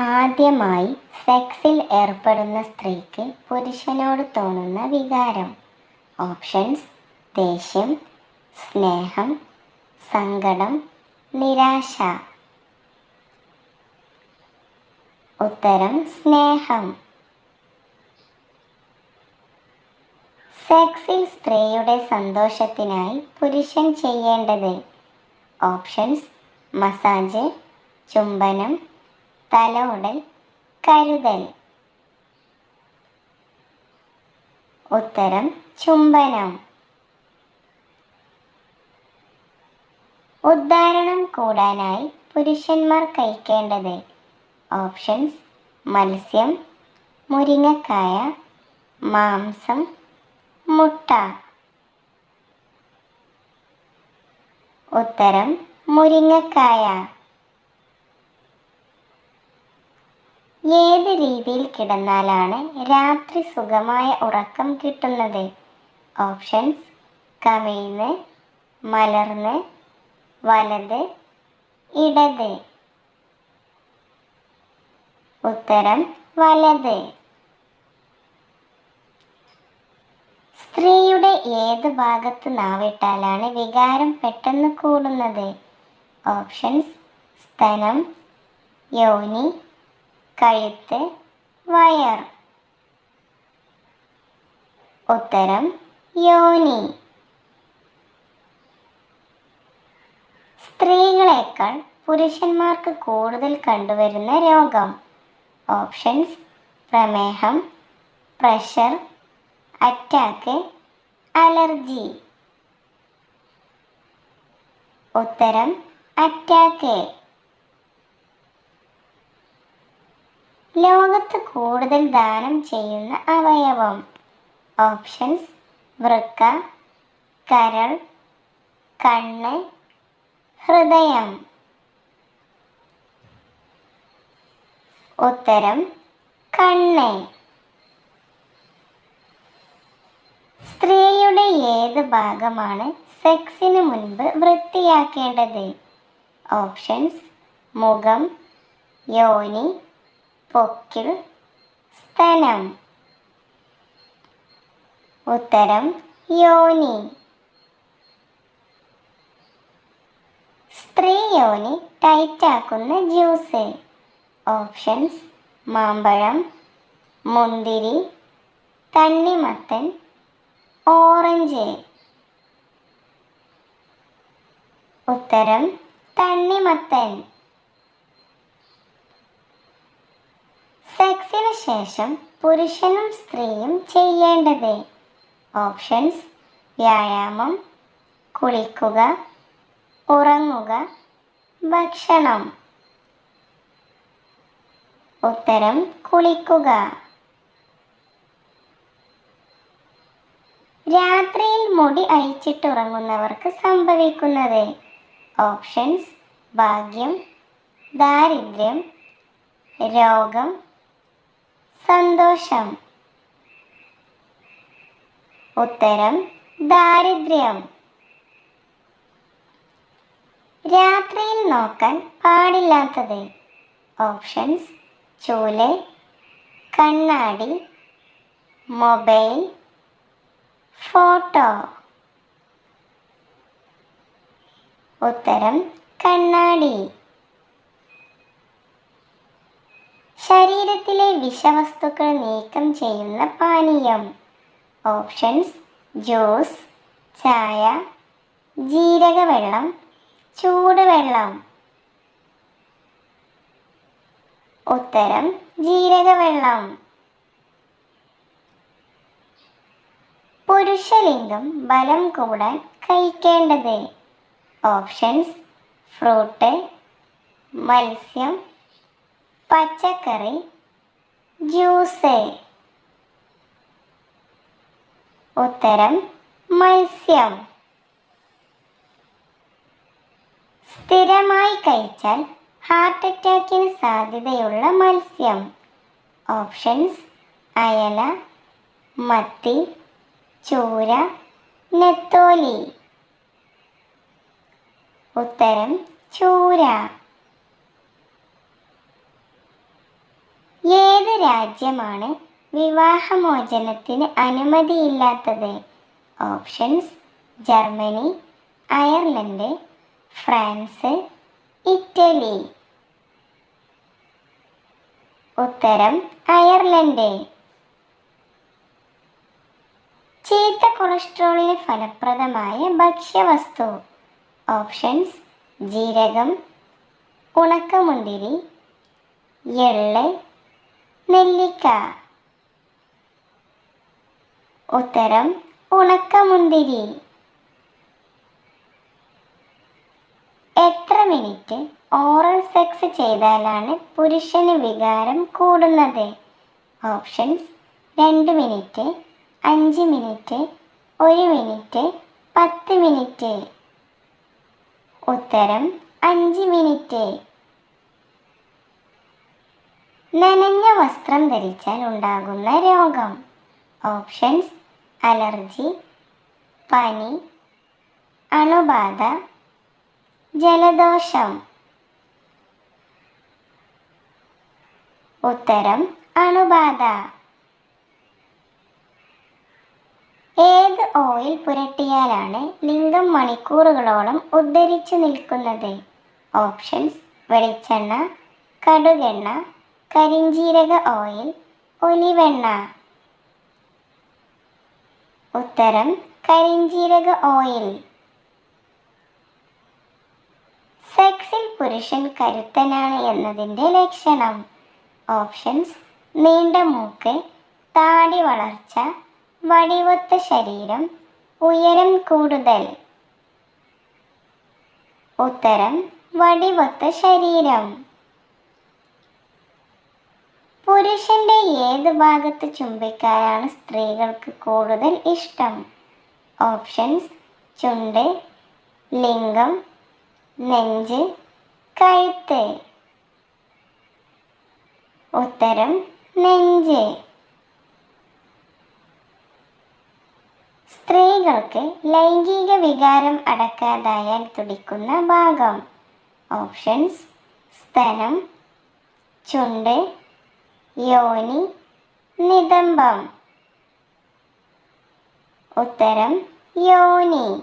ആദ്യമായി സെക്സിൽ ഏർപ്പെടുന്ന സ്ത്രീക്ക് പുരുഷനോട് തോന്നുന്ന വികാരം. ഓപ്ഷൻസ് ദേഷ്യം സ്നേഹം സങ്കടം നിരാശ. ഉത്തരം സ്നേഹം. സെക്സിൽ സ്ത്രീയുടെ സന്തോഷത്തിനായി പുരുഷൻ ചെയ്യേണ്ടത്. ഓപ്ഷൻസ് മസാജ് ചുംബനം തലോടൽ കരുതൽ. ഉത്തരം ചുംബനം. ഉദ്ധാരണം കൂടാനായി പുരുഷന്മാർ കഴിക്കേണ്ടത് ഓപ്ഷൻസ് മത്സ്യം മുരിങ്ങക്കായ മാംസം മുട്ട. ഉത്തരം മുരിങ്ങക്കായ. ഏത് രീതിയിൽ കിടന്നാലാണ് രാത്രി സുഖമായ ഉറക്കം കിട്ടുന്നത്? ഓപ്ഷൻസ് കമിഴ്ന്ന് മലർന്ന് വലത് ഇടത്. ഉത്തരം വലത്. സ്ത്രീയുടെ ഏത് ഭാഗത്ത് നാവിട്ടാലാണ് വികാരം പെട്ടെന്ന് കൂടുന്നത്? ഓപ്ഷൻസ് സ്തനം യോനി കഴുത്ത് വയർ. ഉത്തരം യോനി. സ്ത്രീകളെക്കാൾ പുരുഷന്മാർക്ക് കൂടുതൽ കണ്ടുവരുന്ന രോഗം. ഓപ്ഷൻസ് പ്രമേഹം പ്രഷർ അറ്റാക്ക് അലർജി. ഉത്തരം അറ്റാക്ക്. ലോകത്ത് കൂടുതൽ ദാനം ചെയ്യുന്ന അവയവം. ഓപ്ഷൻസ് വൃക്ക കരൾ കണ്ണ് ഹൃദയം. ഉത്തരം കണ്ണ്. സ്ത്രീയുടെ ഏത് ഭാഗമാണ് സെക്സിന് മുൻപ് വൃത്തിയാക്കേണ്ടത്? ഓപ്ഷൻസ് മുഖം യോനി പൊക്കിൾ സ്തനം ഉത്തരം യോനി. സ്ത്രീ യോനി ടൈറ്റാക്കുന്ന ജ്യൂസ് ഓപ്ഷൻസ് മാമ്പഴം മുന്തിരി തണ്ണിമത്തൻ ഓറഞ്ച് ഉത്തരം തണ്ണിമത്തൻ. സെക്സിന് ശേഷം പുരുഷനും സ്ത്രീയും ചെയ്യേണ്ടത്. ഓപ്ഷൻസ് വ്യായാമം കുളിക്കുക ഉറങ്ങുക ഭക്ഷണം. ഉത്തരം കുളിക്കുക. രാത്രിയിൽ മുടി അഴിച്ചിട്ടുറങ്ങുന്നവർക്ക് സംഭവിക്കുന്നത്. ഓപ്ഷൻസ് ഭാഗ്യം ദാരിദ്ര്യം രോഗം സന്തോഷം. ഉത്തരം ദാരിദ്ര്യം. രാത്രിയിൽ നോക്കാൻ പാടില്ലാത്തത്. ഓപ്ഷൻസ് ചൂൽ കണ്ണാടി മൊബൈൽ ഫോട്ടോ. ഉത്തരം കണ്ണാടി. ശരീരത്തിലെ വിഷവസ്തുക്കൾ നീക്കം ചെയ്യുന്ന പാനീയം. ഓപ്ഷൻസ് ജ്യൂസ് ചായ ജീരകവെള്ളം ചൂടുവെള്ളം. ഉത്തരം ജീരകവെള്ളം. പുരുഷലിംഗം ബലം കൂടാൻ കഴിക്കേണ്ടത്. ഓപ്ഷൻസ് ഫ്രൂട്ട് മത്സ്യം പച്ചക്കറി ജ്യൂസ്. ഉത്തരം മത്സ്യം. സ്ഥിരമായി കഴിച്ചാൽ ഹാർട്ട് അറ്റാക്കിന് സാധ്യതയുള്ള മത്സ്യം. ഓപ്ഷൻസ് അയല മത്തി ചൂര നെത്തോലി. ഉത്തരം ചൂര. രാജ്യമാണ് വിവാഹമോചനത്തിന് അനുമതിയില്ലാത്തത്? Options Germany Ireland France Italy. ഉത്തരം അയർലൻഡ്. ചീത്ത കൊളസ്ട്രോളിന് ഫലപ്രദമായ ഭക്ഷ്യവസ്തു. ഓപ്ഷൻസ് ജീരകം ഉണക്കമുന്തിരി എള്ള് നെല്ലിക്ക. ഉത്തരം ഉണക്കമുന്തിരി. എത്ര മിനിറ്റ് ഓറൽ സെക്സ് ചെയ്താലാണ് പുരുഷന് വികാരം കൂടുന്നത്? ഓപ്ഷൻസ് രണ്ട് മിനിറ്റ് അഞ്ച് മിനിറ്റ് ഒരു മിനിറ്റ് പത്ത് മിനിറ്റ്. ഉത്തരം അഞ്ച് മിനിറ്റ്. നനഞ്ഞ വസ്ത്രം ധരിച്ചാൽ ഉണ്ടാകുന്ന രോഗം. ഓപ്ഷൻസ് അലർജി പനി അണുബാധ ജലദോഷം. ഉത്തരം അണുബാധ. ഏത് ഓയിൽ പുരട്ടിയാലാണ് ലിംഗം മണിക്കൂറുകളോളം ഉദ്ധരിച്ചു നിൽക്കുന്നത്? ഓപ്ഷൻസ് വെളിച്ചെണ്ണ കടുകെണ്ണ കരിഞ്ജീരക ഓയിൽ ഒലിവെണ്ണ. ഉത്തരം കരിഞ്ജീരക ഓയിൽ. സെക്സിൽ പുരുഷൻ കരുത്തനാണ് എന്നതിന്റെ ലക്ഷണം. ഓപ്ഷൻസ് നീണ്ട മൂക്ക് താടി വളർച്ച വടിവത്ത ശരീരം ഉയരം കൂടുതൽ. ഉത്തരം വടിവത്ത ശരീരം. ഏത് ഭാഗത്ത് ചുംബിക്കാനാണ് സ്ത്രീകൾക്ക് കൂടുതൽ ഇഷ്ടം? ഓപ്ഷൻസ് ചുണ്ട് ലിംഗം നെഞ്ച് കഴുത്ത്. ഉത്തരം നെഞ്ച്. സ്ത്രീകൾക്ക് ലൈംഗിക വികാരം അടക്കാതായാൽ തുടിക്കുന്ന ഭാഗം. ഓപ്ഷൻസ് സ്തനം ചുണ്ട് യോനി നിതംബം. ഉത്തരം യോനി.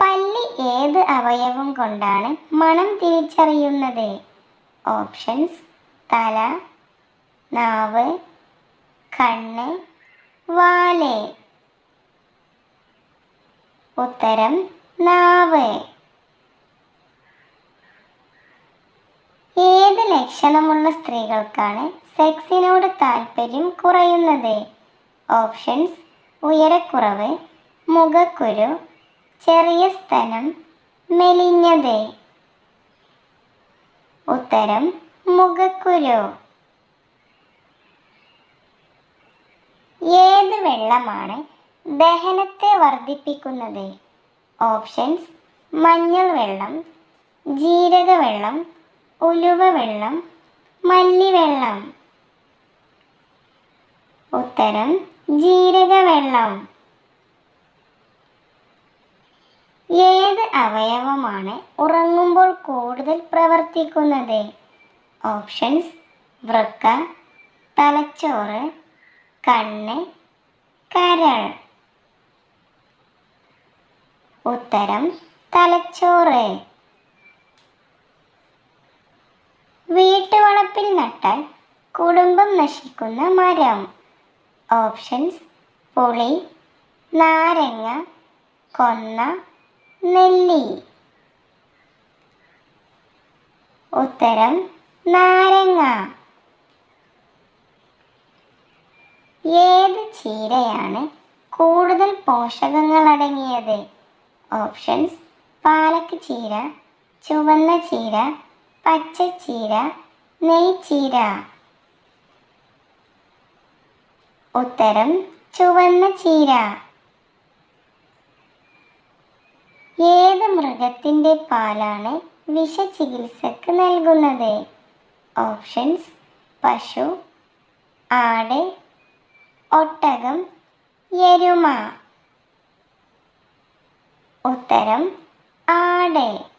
പല്ലി ഏത് അവയവം കൊണ്ടാണ് മണം തിരിച്ചറിയുന്നത്? ഓപ്ഷൻസ് തല നാവ് കണ്ണ് വാൽ. ഉത്തരം നാവ് ഏത് ലക്ഷണമുള്ള സ്ത്രീകൾക്കാണ് സെക്സിനോട് താല്പര്യം കുറയുന്നത്. ഓപ്ഷൻസ് ഉയരക്കുറവ് മുഖക്കുരു ചെറിയ സ്തനം മെലിഞ്ഞത്. ഉത്തരം മുഖക്കുരു. ഏത് വെള്ളമാണ് ദഹനത്തെ വർദ്ധിപ്പിക്കുന്നത്? ഓപ്ഷൻസ് മഞ്ഞൾ വെള്ളം ജീരക വെള്ളം ഉലുവ വെള്ളം മല്ലിവെള്ളം. ഉത്തരം ജീരകവെള്ളം. ഏത് അവയവമാണ് ഉറങ്ങുമ്പോൾ കൂടുതൽ പ്രവർത്തിക്കുന്നത്? ഓപ്ഷൻസ് വൃക്ക തലച്ചോറ് കണ്ണ് കരൾ. ഉത്തരം തലച്ചോറ്. വീട്ടുവളപ്പിൽ നട്ടാൽ കുടുംബം നശിക്കുന്ന മരം. ഓപ്ഷൻസ് പുളി നാരങ്ങ കൊന്ന നെല്ലി. ഉത്തരം നാരങ്ങ. ഏത് ചീരയാണ് കൂടുതൽ പോഷകങ്ങൾ അടങ്ങിയത് ഓപ്ഷൻസ് പാലക്ക് ചീര ചുവന്ന ചീര പച്ചച്ചീര നെയ്ച്ചീര. ഉത്തരം ചുവന്ന ചീര. ഏത് മൃഗത്തിന്റെ പാലാണ് വിഷചികിത്സക്ക് നൽകുന്നത്? ഓപ്ഷൻസ് പശു ആട് ഒട്ടകം എരുമ. ഉത്തരം ആട്.